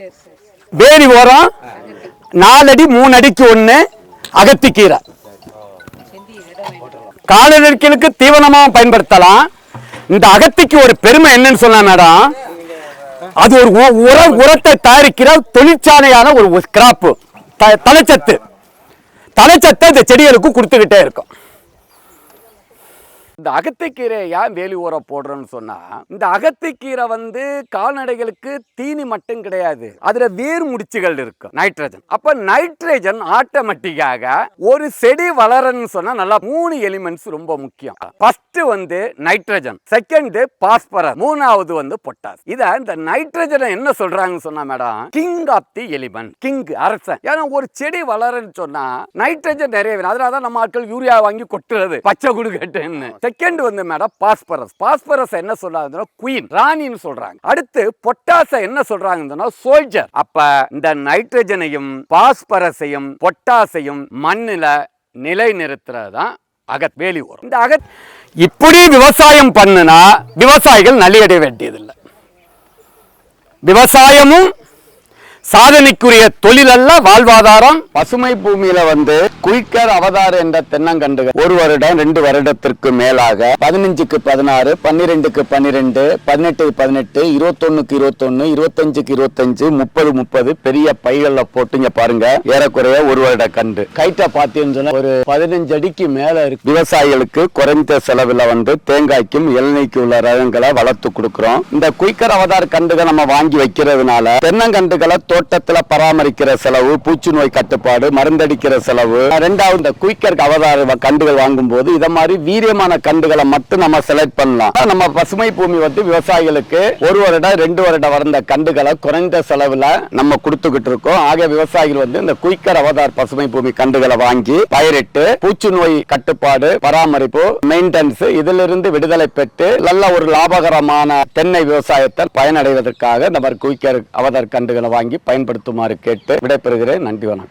Vary வேலி ஓரம் நாலடி மூணு அடிக்கு ஒன்று அகத்திக்கீரை செந்தி இடம் தீவனமாக பயன்படுத்தலாம். இந்த அகத்திக்கு ஒரு பெருமை என்னன்னு சொன்னா மேடம் அது ஒரு உர உரத்தை தயாரிக்கிற தொழிற்சாலையான ஒரு கிராப்பு தலைச்சத்து. தலைச்சத்தை இந்த செடிகளுக்கு கொடுத்துக்கிட்டே இருக்கும். இந்த அகத்திக்கீரை ஏன் வேலி ஊற போடுறோம்னு சொன்னா இந்த அகத்திக்கீரை வந்து கால்நடைகளுக்கு தீனி மட்டும் கிடையாது. அதுல வேர் முடிச்சுகள் இருக்கும். நைட்ரஜன். அப்ப நைட்ரஜன் ஆட்டோமேட்டிக்காக ஒரு செடி வளரன்னு சொன்னா நல்லா மூணு எலிமெண்ட்ஸ் ரொம்ப முக்கியம். ஃபர்ஸ்ட் வந்து நைட்ரஜன். Second phosphorus. மூணாவது வந்து பொட்டாஸ். இத இந்த நைட்ரஜனை என்ன சொல்றாங்கன்னு சொன்னா madam king of the element king அரசன். ஏன்னா ஒரு செடி வளரன்னு சொன்னா நைட்ரஜன் நிறைய வேணும். அதனால தான் நம்ம ஆட்கள் யூரியா வாங்கி கொட்டுறது. பச்சை குடுக்கட்டுன்னு செகண்ட் வந்து மேடம் பாஸ்பரஸ். பாஸ்பரஸ் என்ன சொல்றாங்கன்னா குயின் ராணின்னு சொல்றாங்க. அடுத்து பொட்டாச என்ன சொல்றாங்கன்னா சோல்ஜர் அப்ப இந்த நைட்ரஜனையும் பாஸ்பரஸையும் பொட்டாசையும் மண்ணில் நிலைநிறுத்துறது தான் அகத் வேலி உரம் இந்த அகத் இப்படி விவசாயம் பண்ணுனா விவசாயிகள் நலியடைய வேண்டியதில்லை. விவசாயமும் சாதனைக்குரிய தொழில் அல்ல வாழ்வாதாரம். பசுமை பூமியில வந்து குயிக்கர் அவதார் என்ற தென்னங்கண்டுகள் ஒரு வருடம் ரெண்டு வருடத்திற்கு மேலாக பதினஞ்சுக்கு பதினாறு பன்னிரெண்டுக்கு பன்னிரெண்டு பதினெட்டுக்கு பதினெட்டு இருபத்தொன்னுக்கு இருபத்தொன்னு இருபத்தஞ்சுக்கு இருபத்தஞ்சு முப்பது முப்பது பெரிய பைகள்ல போட்டுங்க பாருங்க. ஏறக்குறைய ஒரு வருட கண்டு கைட்ட பாத்தீங்கன்னு சொன்னா ஒரு பதினஞ்சு அடிக்கு மேல இருக்கு. விவசாயிகளுக்கு குறைந்த செலவுல வந்து தேங்காய்க்கும் இளநீக்கு உள்ள ரகங்களை வளர்த்து கொடுக்கிறோம். இந்த குயிக்கர் அவதார் கண்டுகள் நம்ம வாங்கி வைக்கிறதுனால தென்னங்கண்டுகளை தோட்டத்துல பராமரிக்கிற செலவு பூச்சி நோய் கட்டுப்பாடு மருந்தடிக்கிற செலவு ரெண்டாவது இந்த குயிக்கர் அவதார கண்டுகள் வாங்கும் போது இதை மாதிரி வீரியமான கண்டுகளை மட்டும் நம்ம செலக்ட் பண்ணலாம். நம்ம பசுமை பூமி வந்து விவசாயிகளுக்கு ஒரு வருடம் ரெண்டு வருடம் வளர்ந்த கண்டுகளை குறைந்த செலவுல நம்ம கொடுத்துக்கிட்டு இருக்கோம். ஆக விவசாயிகள் வந்து இந்த குயிக்கர் அவதார் பசுமை பூமி கண்டுகளை வாங்கி பயிரிட்டு பூச்சி நோய் கட்டுப்பாடு பராமரிப்பு மெயின்டெனன்ஸ் இதிலிருந்து விடுதலை பெற்று நல்ல ஒரு லாபகரமான தென்னை விவசாயத்தை பயனடைவதற்காக இந்த மாதிரி குயிக்கர் அவதார் கண்டுகளை வாங்கி பயன்படுத்துமாறு கேட்டு விடைபெறுகிறேன். நன்றி வணக்கம்.